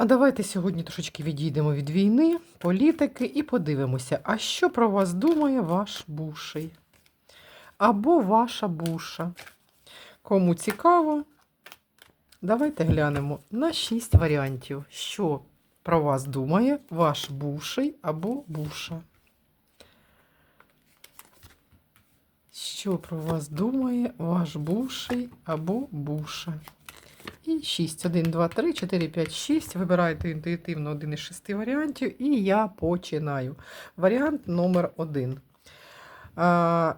А давайте сьогодні трошечки відійдемо від війни, політики і подивимося, а що про вас думає ваш буший? Або ваша буша. Кому цікаво, давайте глянемо на шість варіантів, що про вас думає ваш буший або буша. Що про вас думає ваш буший або буша? І 6, 1, 2, 3, 4, 5, 6. Вибирайте інтуїтивно один із шести варіантів, і я починаю. Варіант номер один.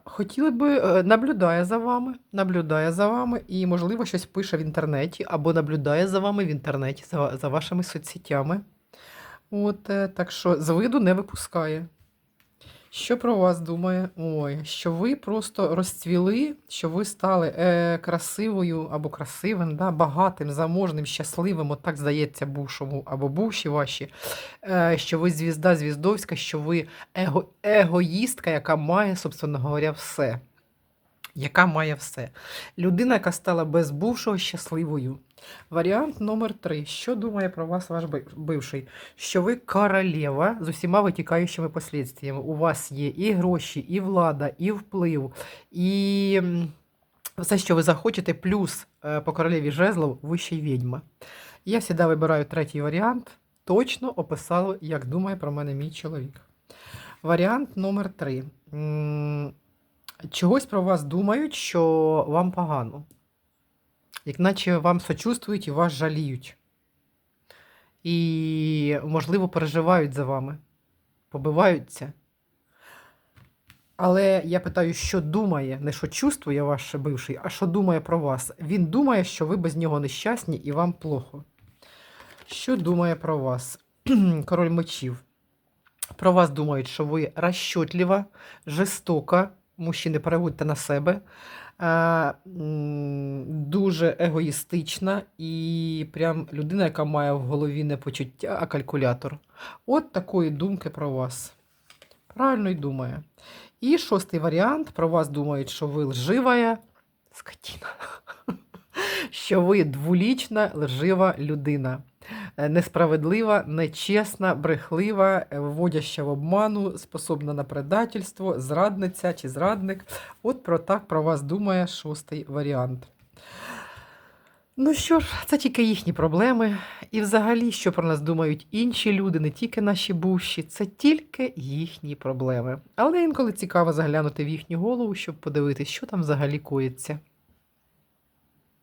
Хотіли би, е, наблюдає за вами, наблюдає за вами і, можливо, щось пише в інтернеті, або наблюдає за вами в інтернеті, за, за вашими соцсетями. От, е, так що з виду не випускає. Що про вас думає? Ой, що ви просто розцвіли, що ви стали е, красивою або красивим, да, багатим, заможним, щасливим, от так здається, бушому або буші ваші, е, що ви звізда звіздовська, що ви его, егоїстка, яка має, собственно говоря, все. Яка має все. Людина, яка стала без бувшого щасливою. Варіант номер три. Що думає про вас ваш бивший? Що ви королева з усіма витікаючими послідствиями. У вас є і гроші, і влада, і вплив, і все, що ви захочете, плюс е, по королеві жезлов, ви ще й відьма. Я завжди вибираю третій варіант. Точно описало, як думає про мене мій чоловік. Варіант номер три. Чогось про вас думають, що вам погано. Як наче вам сочувствують і вас жаліють. І, можливо, переживають за вами, побиваються. Але я питаю, що думає, не що чувствує ваш бивший, а що думає про вас. Він думає, що ви без нього нещасні і вам плохо. Що думає про вас? Король мечів. Про вас думають, що ви розчотлива, жорстока, мужчини переводьте на себе, е, дуже егоїстична і прям людина, яка має в голові не почуття, а калькулятор. От такої думки про вас. Правильно й думає. І шостий варіант. Про вас думають, що ви лживая скотіна. Що ви двулічна, лжива людина. Е, Несправедлива, нечесна, брехлива, е, вводяща в обману, способна на предательство, зрадниця чи зрадник. От про так про вас думає шостий варіант. Ну що ж, це тільки їхні проблеми. І взагалі, що про нас думають інші люди, не тільки наші бувші, це тільки їхні проблеми. Але інколи цікаво заглянути в їхню голову, щоб подивитися, що там взагалі коїться.